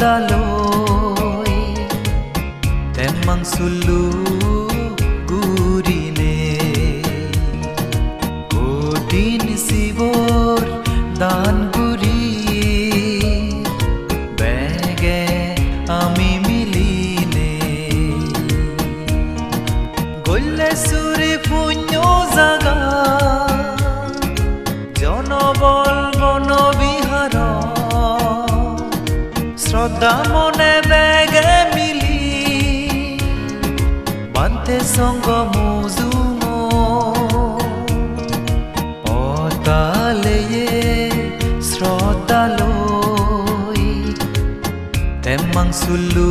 পাতালৈ তেমাং চুলোঁ বান্তে সঙ্গ মুজুম। অতালেয়ে শ্রদ্ধালই তেমাং সুল্লু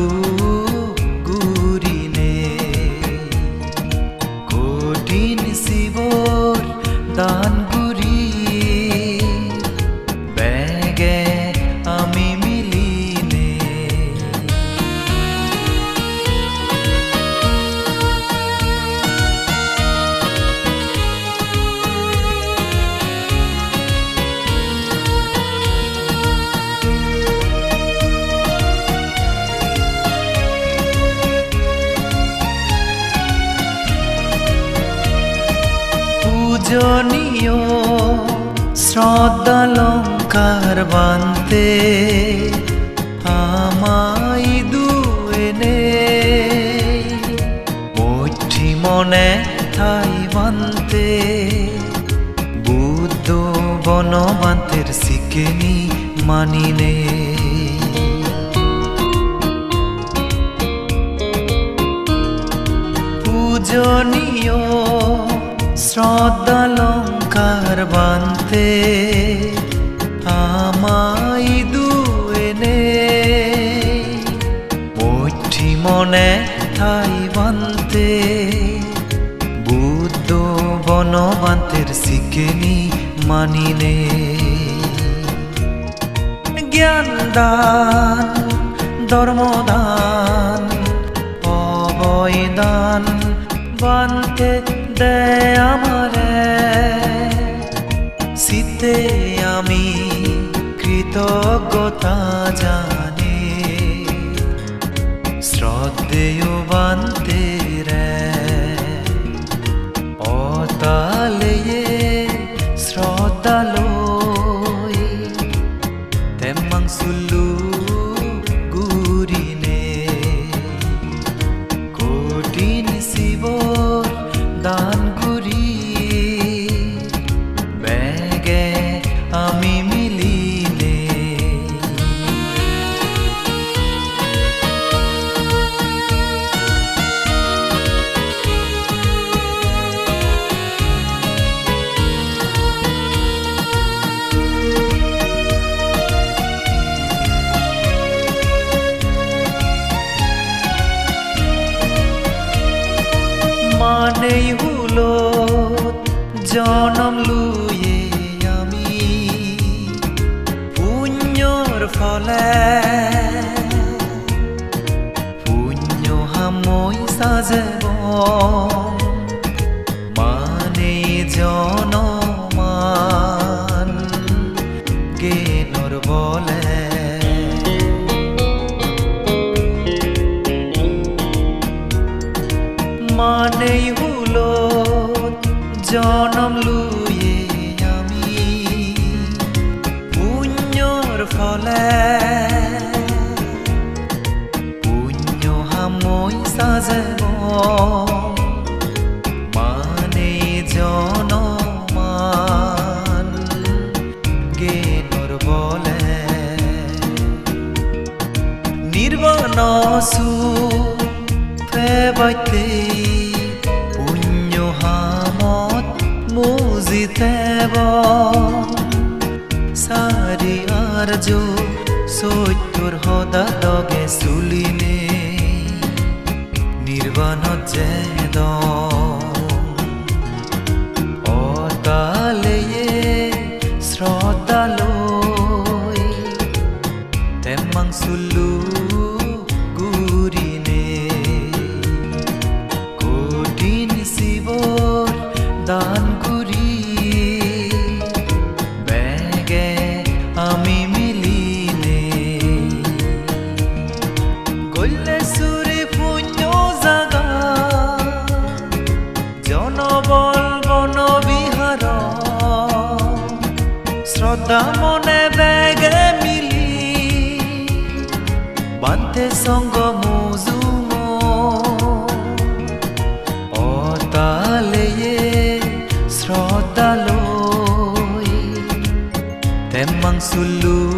পূজনীয় শ্রদ্ধালঙ্কার বান্তে আমাই দুয়েনে মৈত্রী মনে ঠাই বান্তে বুদ্ধ বনবান্তের শিকেনি মানিনে পূজনীয় শ্রদ্ধালঙ্কার বান্তে আমাই দুয়েনে মৈত্রী মনে ঠাই বান্তে, বুদ্ধ বনবান্তের শিকেনি মানিনে জ্ঞান দান ধর্মদান, অবয়দান বানতে দেয় আমারে। শীতে আমি কৃতজ্ঞতা জানে শ্রদ্ধেয় বানতে রে। অতালেয়ে শ্রদ্ধালয় তেমাং মানেই হলো জনম লুয়ে আমি। পুণ্যর ফলে পুণ্য হামই সাজব। মানে জনমান জ্ঞানর বলে জনম লুয়ে আমি। পুণ্যর ফলে পুণ্য হামই সাজব। মানে জনমান জ্ঞানর বলে। নির্বাণ সুফেবাইতে পুণ্য মুজিতেব সারি আর্য সত্যর হদা দগে চুলিনে নির্বাণত যেদ অতালেয়ে শ্রদ্ধালয় তেমাং সুল্লু করলে পুণ্য জাগা। জনবল বনবিহার শ্রদ্ধা মনে বেগে মিলি। বান্ধে সঙ্গ মুজুম। অতালেয়ে শ্রদ্ধালো তেমাং সুল্লু